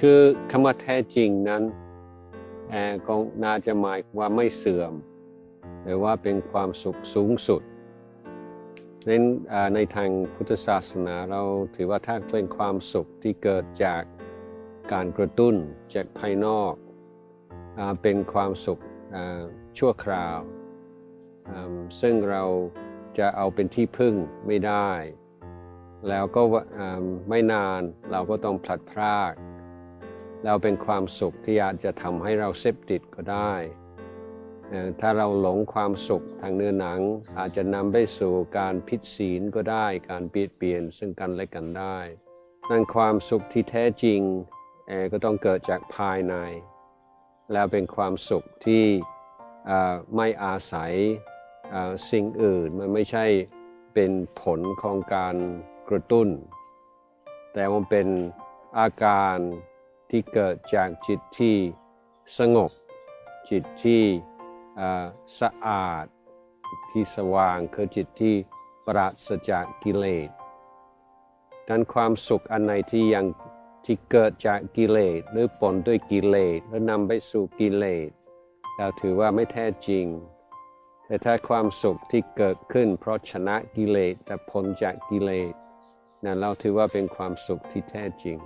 คือคำว่าแท้จริงนั้นเอ่อก็น่าจะหมายว่าไม่เสื่อม หรือว่าเป็นความสุขสูงสุดในในทางพุทธศาสนาเราถือว่าถ้าเป็นความสุขที่เกิดจากการกระตุ้นจากภายนอกอเป็นความสุขชั่วคราว ซึ่งเราจะเอาเป็นที่พึ่งไม่ได้ แล้วก็ไม่นานเราก็ต้องพลัดพราก เราเป็นความสุขที่อาจจะทำให้เราเสพติดก็ได้ ถ้าเราหลงความสุขทางเนื้อหนัง อาจจะนำไปสู่การผิดศีลก็ได้ การเบียดเบียนซึ่งกันและกันได้ นั่นความสุขที่แท้จริงเอ่อก็ต้องเกิดจากภายใน แล้วเป็นความสุขที่ไม่อาศัยสิ่งอื่น มันไม่ใช่เป็นผลของการกระตุ้น แต่มันเป็นอาการ ที่เกิดจากจิตที่สงบ จิตที่สะอาดที่สว่างคือจิตที่ปราศจากกิเลสดังความสุขอันไหนที่ยังที่เกิดจากกิเลสหรือปนด้วยกิเลสหรือนำไปสู่กิเลสเราถือว่าไม่แท้จริง แต่ถ้าความสุขที่เกิดขึ้น เพราะชนะกิเลสแต่พ้นจากกิเลสนั้นเราถือว่าเป็นความสุขที่แท้จริง